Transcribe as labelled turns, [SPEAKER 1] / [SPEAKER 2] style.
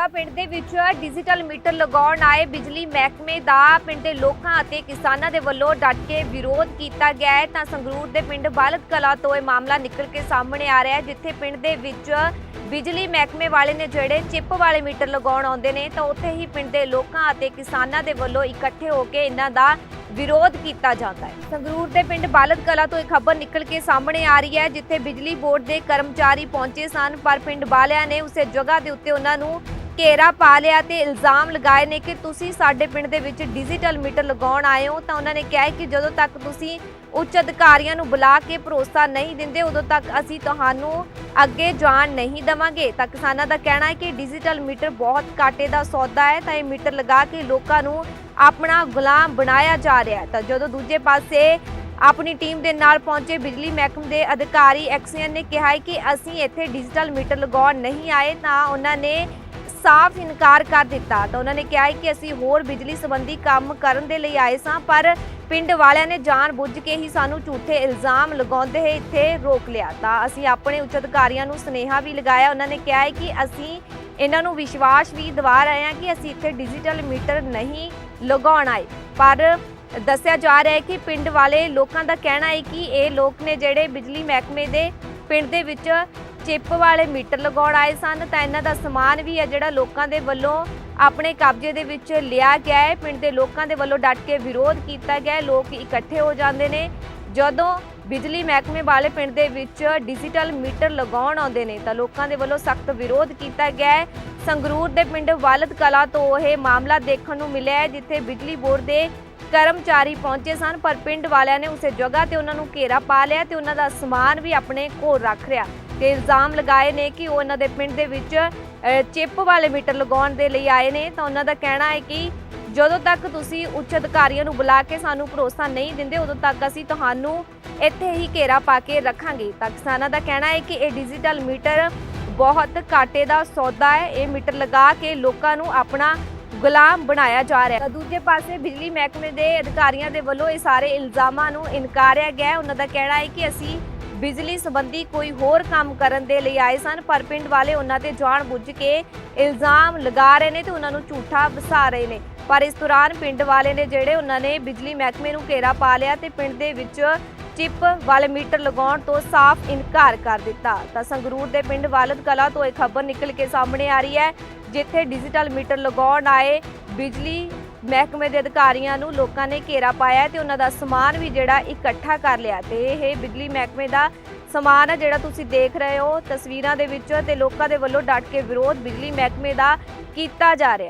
[SPEAKER 1] ਤਾਂ ਪਿੰਡ ਦੇ ਵਿੱਚ ਡਿਜੀਟਲ ਮੀਟਰ ਲਗਾਉਣ ਆਏ ਬਿਜਲੀ ਮਹਿਕਮੇ ਦਾ। ਪਿੰਡ ਦੇ ਲੋਕਾਂ ਅਤੇ ਕਿਸਾਨਾਂ ਦੇ ਵੱਲੋਂ ਡਟ ਕੇ ਵਿਰੋਧ ਕੀਤਾ ਗਿਆ ਹੈ। ਤਾਂ ਸੰਗਰੂਰ ਦੇ ਪਿੰਡ ਬਾਲਦ ਕਲਾ ਤੋਂ ਇਹ ਮਾਮਲਾ ਨਿਕਲ ਕੇ ਸਾਹਮਣੇ ਆ ਰਿਹਾ ਹੈ, ਜਿੱਥੇ ਪਿੰਡ ਦੇ ਵਿੱਚ ਬਿਜਲੀ ਮਹਿਕਮੇ ਵਾਲੇ ਨੇ ਜਿਹੜੇ ਚਿੱਪ ਵਾਲੇ ਮੀਟਰ ਲਗਾਉਣ ਆਉਂਦੇ ਨੇ, ਤਾਂ ਉੱਥੇ ਹੀ ਪਿੰਡ ਦੇ ਲੋਕਾਂ ਅਤੇ ਕਿਸਾਨਾਂ ਦੇ ਵੱਲੋਂ ਇਕੱਠੇ ਹੋ ਕੇ ਇਹਨਾਂ ਦਾ ਵਿਰੋਧ ਕੀਤਾ ਜਾਂਦਾ ਹੈ। ਸੰਗਰੂਰ ਦੇ ਪਿੰਡ ਬਾਲਦ ਕਲਾ ਤੋਂ ਇਹ ਖਬਰ ਨਿਕਲ ਕੇ ਸਾਹਮਣੇ ਆ ਰਹੀ ਹੈ, ਜਿੱਥੇ ਬਿਜਲੀ ਬੋਰਡ ਦੇ ਕਰਮਚਾਰੀ ਪਹੁੰਚੇ ਸਨ, ਪਰ ਪਿੰਡ ਵਾਲਿਆਂ ਨੇ ਉਸੇ ਜਗ੍ਹਾ ਦੇ ਉੱਤੇ ਉਹਨਾਂ ਨੂੰ ਘੇਰਾ ਪਾ ਲਿਆ ਤੇ ਇਲਜ਼ਾਮ ਲਗਾਏ ਨੇ ਕਿ ਤੁਸੀਂ ਸਾਡੇ ਪਿੰਡ ਦੇ ਵਿੱਚ ਡਿਜੀਟਲ ਮੀਟਰ ਲਗਾਉਣ ਆਏ ਹੋ, ਤਾਂ ਉਹਨਾਂ ਨੇ ਕਿਹਾ ਕਿ ਜਦੋਂ ਤੱਕ ਤੁਸੀਂ ਉੱਚ ਅਧਿਕਾਰੀਆਂ ਨੂੰ ਬੁਲਾ ਕੇ ਭਰੋਸਾ ਨਹੀਂ ਦਿੰਦੇ, ਉਦੋਂ ਤੱਕ ਅਸੀਂ ਤੁਹਾਨੂੰ ਅੱਗੇ ਜਾਣ ਨਹੀਂ ਦਵਾਂਗੇ। ਤਾਂ ਕਿਸਾਨਾਂ ਦਾ ਕਹਿਣਾ ਹੈ ਕਿ ਡਿਜੀਟਲ ਮੀਟਰ ਬਹੁਤ ਘਾਟੇ ਦਾ ਸੌਦਾ ਹੈ, ਤਾਂ ਇਹ ਮੀਟਰ ਲਗਾ ਕੇ ਲੋਕਾਂ ਨੂੰ ਆਪਣਾ ਗੁਲਾਮ ਬਣਾਇਆ ਜਾ ਰਿਹਾ ਹੈ। ਤਾਂ ਜਦੋਂ ਦੂਜੇ ਪਾਸੇ ਆਪਣੀ ਟੀਮ ਦੇ ਨਾਲ ਪਹੁੰਚੇ ਬਿਜਲੀ ਮਹਿਕਮੇ ਦੇ ਅਧਿਕਾਰੀ ਐਕਸੀਅਨ ਨੇ ਕਿਹਾ ਹੈ ਕਿ ਅਸੀਂ ਇੱਥੇ ਡਿਜੀਟਲ ਮੀਟਰ ਲਗਾਉਣ ਨਹੀਂ ਆਏ, ਤਾਂ ਉਹਨਾਂ ਨੇ ਸਾਫ਼ ਇਨਕਾਰ ਕਰ ਦਿੱਤਾ। ਤਾਂ ਉਹਨਾਂ ਨੇ ਕਿਹਾ ਹੈ ਕਿ ਅਸੀਂ ਹੋਰ ਬਿਜਲੀ ਸੰਬੰਧੀ ਕੰਮ ਕਰਨ ਦੇ ਲਈ ਆਏ ਸਾਂ, ਪਰ ਪਿੰਡ ਵਾਲਿਆਂ ਨੇ ਜਾਣ ਬੁੱਝ ਕੇ ਹੀ ਸਾਨੂੰ ਝੂਠੇ ਇਲਜ਼ਾਮ ਲਗਾਉਂਦੇ ਹੋਏ ਇੱਥੇ ਰੋਕ ਲਿਆ। ਤਾਂ ਅਸੀਂ ਆਪਣੇ ਉੱਚ ਅਧਿਕਾਰੀਆਂ ਨੂੰ ਸੁਨੇਹਾ ਵੀ ਲਗਾਇਆ। ਉਹਨਾਂ ਨੇ ਕਿਹਾ ਹੈ ਕਿ ਅਸੀਂ ਇਹਨਾਂ ਨੂੰ ਵਿਸ਼ਵਾਸ ਵੀ ਦਿਵਾ ਰਹੇ ਹਾਂ ਕਿ ਅਸੀਂ ਇੱਥੇ ਡਿਜੀਟਲ ਮੀਟਰ ਨਹੀਂ ਲਗਾਉਣ ਆਏ। ਪਰ ਦੱਸਿਆ ਜਾ ਰਿਹਾ ਹੈ ਕਿ ਪਿੰਡ ਵਾਲੇ ਲੋਕਾਂ ਦਾ ਕਹਿਣਾ ਹੈ ਕਿ ਇਹ ਲੋਕ ਨੇ ਜਿਹੜੇ ਬਿਜਲੀ ਮਹਿਕਮੇ ਦੇ ਪਿੰਡ ਦੇ ਵਿੱਚ ਚਿੱਪ ਵਾਲੇ ਮੀਟਰ ਲਗਾਉਣ ਆਏ ਸਨ, ਤਾਂ ਇਹਨਾਂ ਦਾ ਸਮਾਨ ਵੀ ਹੈ ਜਿਹੜਾ ਲੋਕਾਂ ਦੇ ਵੱਲੋਂ ਆਪਣੇ ਕਬਜ਼ੇ ਦੇ ਵਿੱਚ ਲਿਆ ਗਿਆ ਹੈ। ਪਿੰਡ ਦੇ ਲੋਕਾਂ ਦੇ ਵੱਲੋਂ ਡਟ ਕੇ ਵਿਰੋਧ ਕੀਤਾ ਗਿਆ ਲੋਕ ਇਕੱਠੇ ਹੋ ਜਾਂਦੇ ਨੇ। ਜਦੋਂ ਬਿਜਲੀ ਮਹਿਕਮੇ ਵਾਲੇ ਪਿੰਡ ਦੇ ਵਿੱਚ ਡਿਜੀਟਲ ਮੀਟਰ ਲਗਾਉਣ ਆਉਂਦੇ ਨੇ, ਤਾਂ ਲੋਕਾਂ ਦੇ ਵੱਲੋਂ ਸਖਤ ਵਿਰੋਧ ਕੀਤਾ ਗਿਆ ਹੈ। ਸੰਗਰੂਰ ਦੇ ਪਿੰਡ ਵਾਲਦ ਕਲਾ ਤੋਂ ਇਹ ਮਾਮਲਾ ਦੇਖਣ ਨੂੰ ਮਿਲਿਆ ਹੈ, ਜਿੱਥੇ ਬਿਜਲੀ ਬੋਰਡ ਦੇ ਕਰਮਚਾਰੀ ਪਹੁੰਚੇ ਸਨ, ਪਰ ਪਿੰਡ ਵਾਲਿਆਂ ਨੇ ਉਸੇ ਜਗ੍ਹਾ ਤੇ ਉਹਨਾਂ ਨੂੰ ਘੇਰਾ ਪਾ ਲਿਆ ਤੇ ਉਹਨਾਂ ਦਾ ਸਮਾਨ ਵੀ ਆਪਣੇ ਕੋਲ ਰੱਖ ਰਿਆ ਤੇ ਇਲਜ਼ਾਮ ਲਗਾਏ ਨੇ ਕਿ ਉਹ ਉਹਨਾਂ ਦੇ ਪਿੰਡ ਦੇ ਵਿੱਚ ਚਿੱਪ ਵਾਲੇ ਮੀਟਰ ਲਗਾਉਣ ਦੇ ਲਈ ਆਏ ਨੇ। ਤਾਂ ਉਹਨਾਂ ਦਾ ਕਹਿਣਾ ਹੈ ਕਿ ਜਦੋਂ ਤੱਕ ਤੁਸੀਂ ਉੱਚ ਅਧਿਕਾਰੀਆਂ ਨੂੰ ਬੁਲਾ ਕੇ ਸਾਨੂੰ ਭਰੋਸਾ ਨਹੀਂ ਦਿੰਦੇ, ਉਦੋਂ ਤੱਕ ਅਸੀਂ ਤੁਹਾਨੂੰ ਇੱਥੇ ਹੀ ਘੇਰਾ ਪਾ ਕੇ ਰੱਖਾਂਗੇ। ਤਾਂ ਕਿਸਾਨਾਂ ਦਾ ਕਹਿਣਾ ਹੈ ਕਿ ਇਹ ਡਿਜੀਟਲ ਮੀਟਰ ਬਹੁਤ ਘਾਟੇ ਦਾ ਸੌਦਾ ਹੈ। ਇਹ ਮੀਟਰ ਲਗਾ ਕੇ ਲੋਕਾਂ ਨੂੰ ਆਪਣਾ ਗੁਲਾਮ ਬਣਾਇਆ ਜਾ ਰਿਹਾ ਹੈ। ਦੂਜੇ ਪਾਸੇ ਬਿਜਲੀ ਮਹਿਕਮੇ ਦੇ ਅਧਿਕਾਰੀਆਂ ਦੇ ਵੱਲੋਂ ਇਹ ਸਾਰੇ ਇਲਜ਼ਾਮਾਂ ਨੂੰ ਇਨਕਾਰਿਆ ਗਿਆ ਉਹਨਾਂ ਦਾ ਕਹਿਣਾ ਹੈ ਕਿ ਅਸੀਂ ਬਿਜਲੀ ਸੰਬੰਧੀ ਕੋਈ ਹੋਰ ਕੰਮ ਕਰਨ ਦੇ ਲਈ ਆਏ ਸਨ, ਪਰ ਪਿੰਡ ਵਾਲੇ ਉਹਨਾਂ ਤੇ ਜਾਣ ਬੁੱਝ ਕੇ ਇਲਜ਼ਾਮ ਲਗਾ ਰਹੇ ਨੇ ਤੇ ਉਹਨਾਂ ਨੂੰ ਝੂਠਾ ਵਸਾ ਰਹੇ ਨੇ। ਪਰ ਇਸ ਦੌਰਾਨ ਪਿੰਡ ਵਾਲੇ ਨੇ ਜਿਹੜੇ ਉਹਨਾਂ ਨੇ ਬਿਜਲੀ ਮਹਿਕਮੇ ਨੂੰ ਘੇਰਾ ਪਾ ਲਿਆ ਤੇ ਪਿੰਡ ਦੇ ਵਿੱਚ ਚਿੱਪ ਵਾਲੇ ਮੀਟਰ ਲਗਾਉਣ ਤੋਂ ਸਾਫ਼ ਇਨਕਾਰ ਕਰ ਦਿੱਤਾ। ਤਾਂ ਸੰਗਰੂਰ ਦੇ ਪਿੰਡ ਵਾਲਦ ਕਲਾ ਤੋਂ ਇਹ ਖਬਰ ਨਿਕਲ ਕੇ ਸਾਹਮਣੇ ਆ ਰਹੀ ਹੈ, ਜਿੱਥੇ ਡਿਜੀਟਲ ਮੀਟਰ ਲਗਾਉਣ ਆਏ ਬਿਜਲੀ ਮਹਿਕਮੇ ਦੇ ਅਧਿਕਾਰੀਆਂ ਨੂੰ ਲੋਕਾਂ ਨੇ ਘੇਰਾ ਪਾਇਆ ਤੇ ਉਹਨਾਂ ਦਾ ਸਮਾਨ ਵੀ ਜਿਹੜਾ ਇਕੱਠਾ ਕਰ ਲਿਆ ਤੇ ਇਹ ਬਿਜਲੀ ਮਹਿਕਮੇ ਦਾ ਸਮਾਨ ਹੈ ਜਿਹੜਾ ਤੁਸੀਂ ਦੇਖ ਰਹੇ ਹੋ ਤਸਵੀਰਾਂ ਦੇ ਵਿੱਚ ਤੇ ਲੋਕਾਂ ਦੇ ਵੱਲੋਂ ਡਟ ਕੇ ਵਿਰੋਧ ਬਿਜਲੀ ਮਹਿਕਮੇ ਦਾ ਕੀਤਾ ਜਾ ਰਿਹਾ।